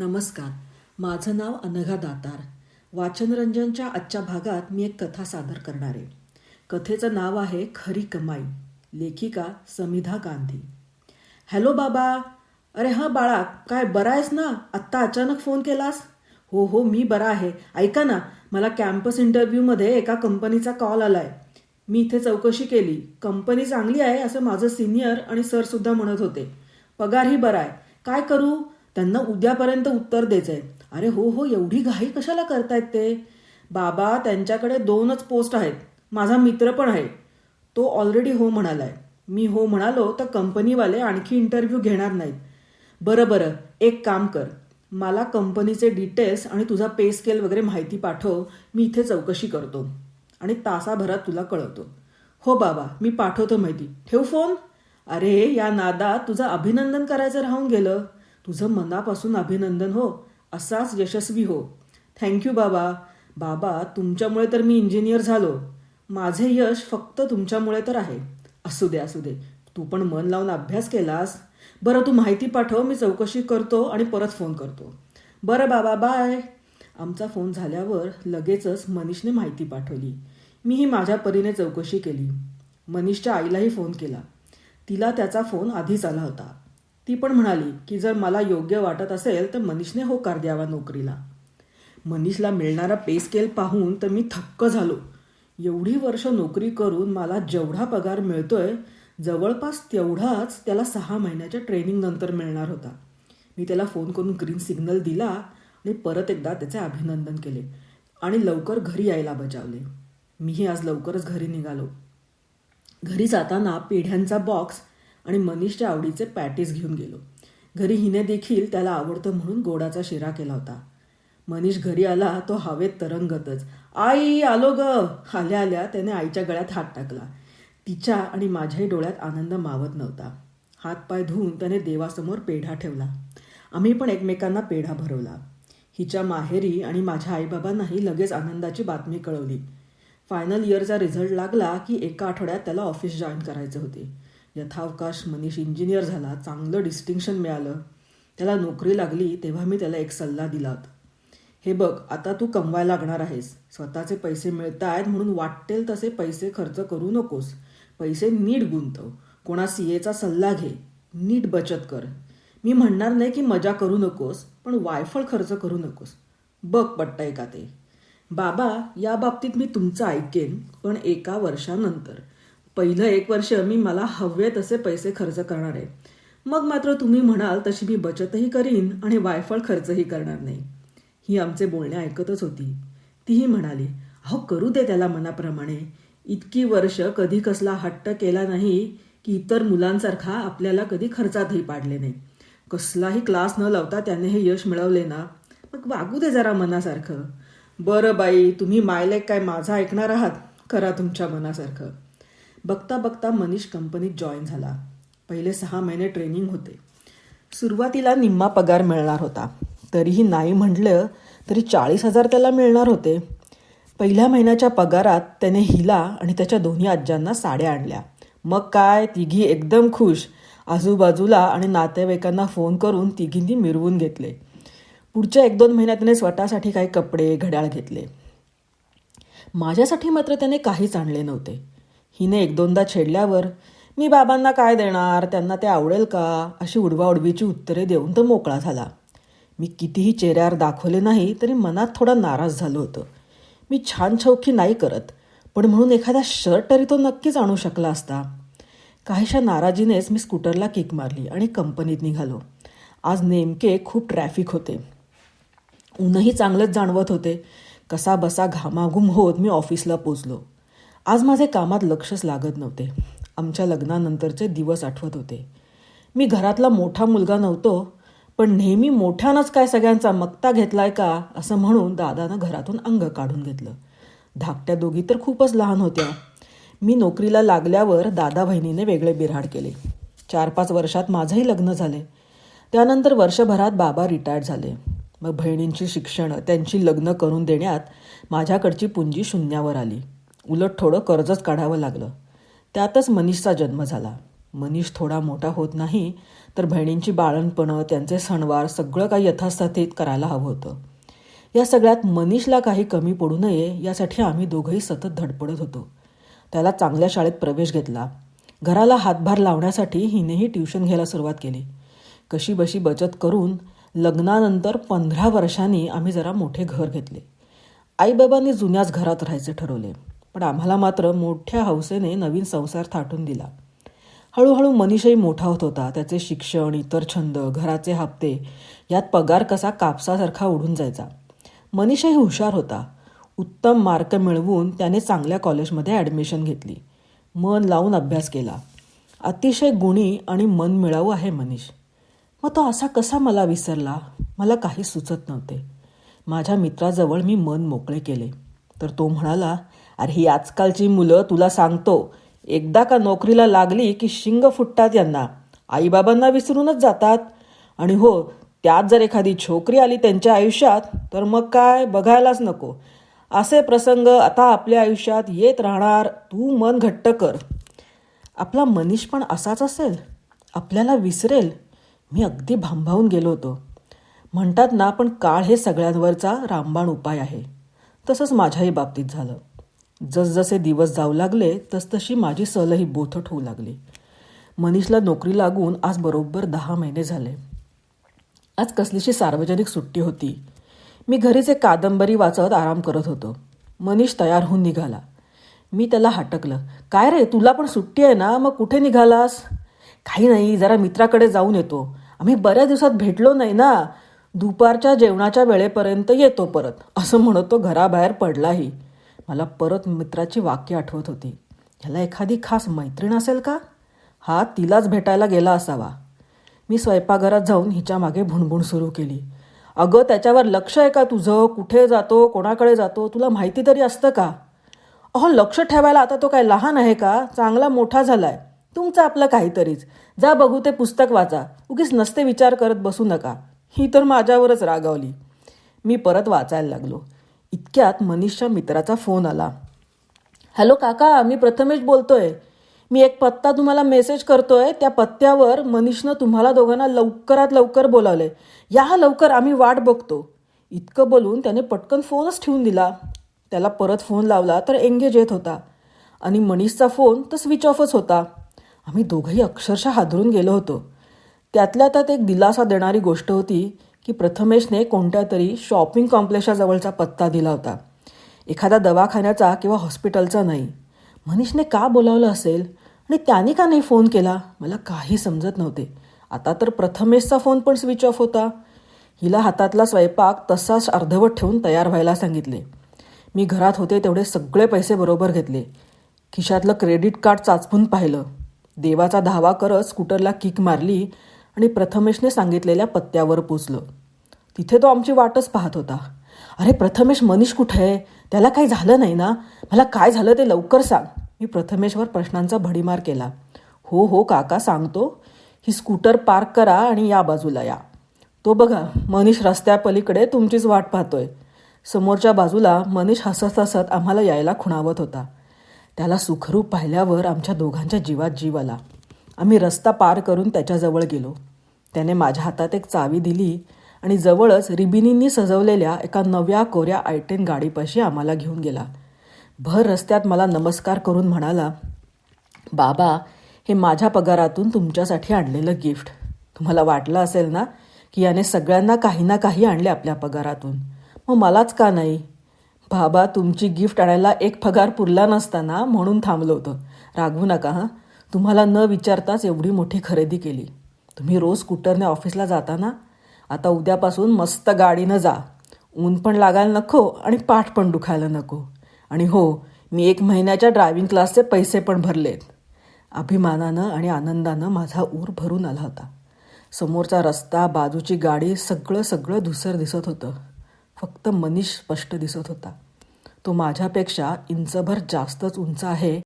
नमस्कार. माझं नाव अनघा दातार. वाचनरंजनच्या आजच्या भागात मी एक कथा सादर करणार आहे. कथेचं नाव आहे खरी कमाई. लेखिका समिधा गांधी. हॅलो बाबा. अरे हां बाळा काय बरा आहेस ना? आत्ता अचानक फोन केलास? हो हो मी बरा आहे. ऐका ना मला कॅम्पस इंटरव्ह्यूमध्ये एका कंपनीचा कॉल आलाय. मी इथे चौकशी केली. कंपनी चांगली आहे असं माझं सिनियर आणि सरसुद्धा म्हणत होते. पगारही बरा आहे. काय करू? त्यांना उद्यापर्यंत उत्तर द्यायचंय. अरे हो हो एवढी घाई कशाला करतायत ते? बाबा त्यांच्याकडे दोनच पोस्ट आहेत. माझा मित्र पण आहे. तो ऑलरेडी हो म्हणालाय. मी हो म्हणालो तर कंपनीवाले आणखी इंटरव्ह्यू घेणार नाहीत. बरं बरं एक काम कर. मला कंपनीचे डिटेल्स आणि तुझा पे स्केल वगैरे माहिती पाठव. मी इथे चौकशी करतो. आणि तासाभरात तुला कळवतो. हो बाबा मी पाठवतो माहिती. ठेव फोन अरे या नादात तुझं अभिनंदन करायचं राहून गेलं. तुझं मनापासून अभिनंदन हो. असाच यशस्वी हो. थँक्यू बाबा. बाबा तुमच्यामुळे तर मी इंजिनियर झालो. माझे यश फक्त तुमच्यामुळे तर आहे. असू दे असू दे. तू पण मन लावून अभ्यास केलास. बरं तू माहिती पाठव. मी चौकशी करतो आणि परत फोन करतो. बरं बाबा बाय आमचा फोन झाल्यावर लगेचच मनीषने माहिती पाठवली. मीही माझ्या परीने चौकशी केली. मनीषच्या आईलाही फोन केला. तिला त्याचा फोन आधीच आला होता. ती पण म्हणाली की जर मला योग्य वाटत असेल तर मनीषने होकार द्यावा नोकरीला. मनीषला मिळणारा पे स्केल पाहून तर मी थक्क झालो. एवढी वर्ष नोकरी करून मला जेवढा पगार मिळतोय जवळपास तेवढाच त्याला सहा महिन्याच्या ट्रेनिंग नंतर मिळणार होता. मी त्याला फोन करून ग्रीन सिग्नल दिला आणि परत एकदा त्याचे अभिनंदन केले आणि लवकर घरी यायला बजावले. मीही आज लवकरच घरी निघालो. घरी जाताना पेढ्यांचा बॉक्स आणि मनीषच्या आवडीचे पॅटीस घेऊन गेलो. घरी हिने देखील त्याला आवडतं म्हणून गोडाचा शिरा केला होता. मनीष घरी आला तो हवेत तरंगतच. आई आलो ग. आल्या आल्या त्याने आईच्या गळ्यात हात टाकला. तिच्या आणि माझ्याही डोळ्यात आनंद मावत नव्हता. हात पाय धुवून त्याने देवासमोर पेढा ठेवला. आम्ही पण एकमेकांना पेढा भरवला. हिच्या माहेरी आणि माझ्या आईबाबांनाही लगेच आनंदाची बातमी कळवली. फायनल इयरचा रिझल्ट लागला की एका आठवड्यात त्याला ऑफिस जॉईन करायचे होते. यथावकाश मनीष इंजिनियर झाला चांगलं डिस्टिंक्शन मिळालं. त्याला नोकरी लागली तेव्हा मी त्याला एक सल्ला दिला. होता हे बघ आता तू कमवायला लागणार आहेस. स्वतःचे पैसे मिळत आहेत म्हणून वाटेल तसे पैसे खर्च करू नकोस. पैसे नीट गुंतव कोणा सी एचा सल्ला घे. नीट बचत कर. मी म्हणणार नाही की मजा करू नकोस पण वायफळ खर्च करू नकोस. बघ पट्टय का ते. बाबा या बाबतीत मी तुमचं ऐकेन पण एका वर्षानंतर. पहिलं एक वर्ष मी मला हवे तसे पैसे खर्च करणार आहे. मग मात्र तुम्ही म्हणाल तशी मी बचतही करीन आणि वायफळ खर्चही करणार नाही. ही आमचे बोलणे ऐकतच होती. तीही म्हणाली अहो करू दे त्याला मनाप्रमाणे. इतकी वर्ष कधी कसला हट्ट केला नाही की इतर मुलांसारखा आपल्याला कधी खर्चातही पाडले नाही. कसलाही क्लास न लावता त्याने हे यश मिळवले ना? मग वागू दे जरा मनासारखं. बरं बाई तुम्ही मायलेक काय माझा ऐकणार आहात? करा तुमच्या मनासारखं. बघता बघता मनीष कंपनीत जॉईन झाला. पहिले सहा महिने ट्रेनिंग होते. सुरुवातीला निम्मा पगार मिळणार होता. तरीही नाही म्हटलं तरी चाळीस हजार त्याला मिळणार होते. पहिल्या महिन्याच्या पगारात त्याने हिला आणि त्याच्या दोन्ही आज्जांना साड्या आणल्या. मग काय? तिघी एकदम खुश. आजूबाजूला आणि नातेवाईकांना फोन करून तिघींनी मिरवून घेतले. पुढच्या एक दोन महिन्यात त्याने स्वतःसाठी काही कपडे घड्याळ घेतले. माझ्यासाठी मात्र त्याने काहीच आणले नव्हते. हिने एक दोनदा छेडल्यावर मी बाबांना काय देणार? त्यांना ते आवडेल का? अशी उडवाउडवीची उत्तरे देऊन तो मोकळा झाला. मी कितीही चेहऱ्यावर दाखवले नाही तरी मनात थोडा नाराज झालो होतं. मी छान छौकी नाही करत पण म्हणून एखादा शर्ट तरी तो नक्कीच आणू शकला असता. काहीशा नाराजीनेच मी स्कूटरला किक मारली आणि कंपनीत निघालो. आज नेमके खूप ट्रॅफिक होते. ऊनही चांगलंच जाणवत होते. कसा बसा घामाघूम होत मी ऑफिसला पोचलो. आज माझे कामात लक्षच लागत नव्हते. आमच्या लग्नानंतरचे दिवस आठवत होते. मी घरातला मोठा मुलगा नव्हतो पण नेहमी मोठ्यानंच काय सगळ्यांचा मक्ता घेतलाय का असं म्हणून दादानं घरातून अंग काढून घेतलं. धाकट्या दोघी तर खूपच लहान होत्या. मी नोकरीला लागल्यावर दादा बहिणीने वेगळे बिऱ्हाड केले. चार पाच वर्षात माझंही लग्न झाले. त्यानंतर वर्षभरात बाबा रिटायर्ड झाले. मग बहिणींची शिक्षणं त्यांची लग्न करून देण्यात माझ्याकडची पुंजी शून्यावर आली. उलट थोडं कर्जच काढावं लागलं. त्यातच मनीषचा जन्म झाला. मनीष थोडा मोठा होत नाही तर बहिणींची बाळणपणं त्यांचे सणवार सगळं काही यथास्थितीत करायला हवं होतं. या सगळ्यात मनीषला काही कमी पडू नये यासाठी आम्ही दोघंही सतत धडपडत होतो. त्याला चांगल्या शाळेत प्रवेश घेतला. घराला हातभार लावण्यासाठी हिनेही ट्युशन घ्यायला सुरुवात केली. कशी बशी बचत करून लग्नानंतर पंधरा वर्षांनी आम्ही जरा मोठे घर घेतले. आईबाबांनी जुन्याच घरात राहायचे ठरवले. पण आम्हाला मात्र मोठ्या हौसेने नवीन संसार थाटून दिला. हळूहळू मनीषही मोठा होत होता. त्याचे शिक्षण इतर छंद घराचे हप्ते यात पगार कसा कापसासारखा उडून जायचा. मनीषही हुशार होता. उत्तम मार्क मिळवून त्याने चांगल्या कॉलेजमध्ये ॲडमिशन घेतली. मन लावून अभ्यास केला. अतिशय गुणी आणि मन मिळावू आहे मनीष. मग तो असा कसा मला विसरला? मला काही सुचत नव्हते. माझ्या मित्राजवळ मी मन मोकळे केले. तर तो म्हणाला अरे ही आजकालची मुलं तुला सांगतो एकदा का नोकरीला लागली की शिंग फुटतात यांना. आईबाबांना विसरूनच जातात. आणि हो त्यात जर एखादी छोकरी आली त्यांच्या आयुष्यात तर मग काय? बघायलाच नको. असे प्रसंग आता आपल्या आयुष्यात येत राहणार. तू मन घट्ट कर. आपला मनीष पण असाच असेल? आपल्याला विसरेल? मी अगदी भांभावून गेलो होतो. म्हणतात ना पण काळ हे सगळ्यांवरचा रामबाण उपाय आहे. तसंच माझ्याही बाबतीत झालं. जसजसे दिवस जाऊ लागले तसतशी माझी सहलही बोथट होऊ लागली. मनीषला नोकरी लागून आज बरोबर दहा महिने झाले. आज कसलीशी सार्वजनिक सुट्टी होती. मी घरीच एक कादंबरी वाचत आराम करत होतो. मनीष तयार होऊन निघाला. मी त्याला हटकलं. काय रे तुला पण सुट्टी आहे ना? मग कुठे निघालास? काही नाही जरा मित्राकडे जाऊन येतो. आम्ही बऱ्याच दिवसात भेटलो नाही ना. दुपारच्या जेवणाच्या वेळेपर्यंत येतो परत. असं म्हणत तो घराबाहेर पडलाही. मला परत मित्राची वाक्य आठवत होती. ह्याला एखादी खास मैत्रीण असेल का? हा तिलाच भेटायला गेला असावा. मी स्वयंपाकघरात जाऊन हिच्या मागे भुणभुण सुरू केली. अगं त्याच्यावर लक्ष आहे का तुझं? कुठे जातो? कोणाकडे जातो? तुला माहिती तरी असतं का? अहो लक्ष ठेवायला आता तो काय लहान आहे का? चांगला मोठा झालाय. तुमचं आपलं काहीतरीच. जा बघू ते पुस्तक वाचा. उगीच नसते विचार करत बसू नका. ही तर माझ्यावरच रागावली. मी परत वाचायला लागलो. इतक्यात मनीषच्या मित्राचा फोन आला. हॅलो काका मी प्रथमेश बोलतोय. मी एक पत्ता तुम्हाला मेसेज करतोय. त्या पत्त्यावर मनीषनं तुम्हाला दोघांना लवकरात लवकर बोलावलंय. या लवकर आम्ही वाट बघतो. इतकं बोलून त्याने पटकन फोनच ठेवून दिला. त्याला परत फोन लावला तर एंगेज येत होता. आणि मनीषचा फोन तर स्विच ऑफच होता. आम्ही दोघंही अक्षरशः हादरून गेलो होतो. त्यातल्या त्यात एक दिलासा देणारी गोष्ट होती. की प्रथमेशने कोणत्या तरी शॉपिंग कॉम्प्लेक्सच्या जवळचा पत्ता दिला होता. एखादा दवाखान्याचा किंवा हॉस्पिटलचा नाही. मनीषने का बोलावलं असेल? आणि त्याने का नाही फोन केला? मला काही समजत नव्हते. आता तर प्रथमेशचा फोन पण स्विच ऑफ होता. हिला हातातला स्वयंपाक तसाच अर्धवट ठेवून तयार व्हायला सांगितले. मी घरात होते तेवढे सगळे पैसे बरोबर घेतले. खिशातलं क्रेडिट कार्ड चाचपून पाहिलं. देवाचा धावा करत स्कूटरला किक मारली. आणि प्रथमेशने सांगितलेल्या पत्त्यावर पोचलो तिथे तो आमची वाटच पाहत होता. अरे प्रथमेश मनीष कुठे आहे? त्याला काही झालं नाही ना? मला काय झालं ते लवकर सांग. मी प्रथमेशवर प्रश्नांचा भडीमार केला. हो हो काका सांगतो. ही स्कूटर पार्क करा आणि या बाजूला या. तो बघा मनीष रस्त्यापलीकडे तुमचीच वाट पाहतोय. समोरच्या बाजूला मनीष हसत हसत आम्हाला यायला खुणावत होता. त्याला सुखरूप पाहिल्यावर आमच्या दोघांच्या जीवात जीव आला. आम्ही रस्ता पार करून त्याच्याजवळ गेलो. त्याने माझ्या हातात एक चावी दिली आणि जवळच रिबिनींनी सजवलेल्या एका नव्या कोऱ्या आयटेन गाडीपाशी आम्हाला घेऊन गेला. भर रस्त्यात मला नमस्कार करून म्हणाला बाबा हे माझ्या पगारातून तुमच्यासाठी आणलेलं गिफ्ट. तुम्हाला वाटलं असेल ना की याने सगळ्यांना काही ना काही आणले आपल्या पगारातून. मग मलाच का नाही? बाबा तुमची गिफ्ट आणायला एक पगार पुरला नसताना म्हणून थांबलो होतं. रागवू नका हां? तुम्हाला न विचारताच एवढी मोठी खरेदी केली. तुम्ही रोज स्कूटरने ऑफिसला जाता ना आता उद्यापासून मस्त गाडीनं जा. ऊन पण लागायला नको आणि पाठ पण दुखायला नको. आणि हो मी एक महिन्याच्या ड्रायव्हिंग क्लासचे पैसे पण भरलेत. अभिमानानं आणि आनंदानं माझा ऊर भरून आला होता. समोरचा रस्ता बाजूची गाडी सगळं सगळं धुसर दिसत होतं. फक्त मनीष स्पष्ट दिसत होता. तो माझ्यापेक्षा इंचभर जास्तच उंच आहे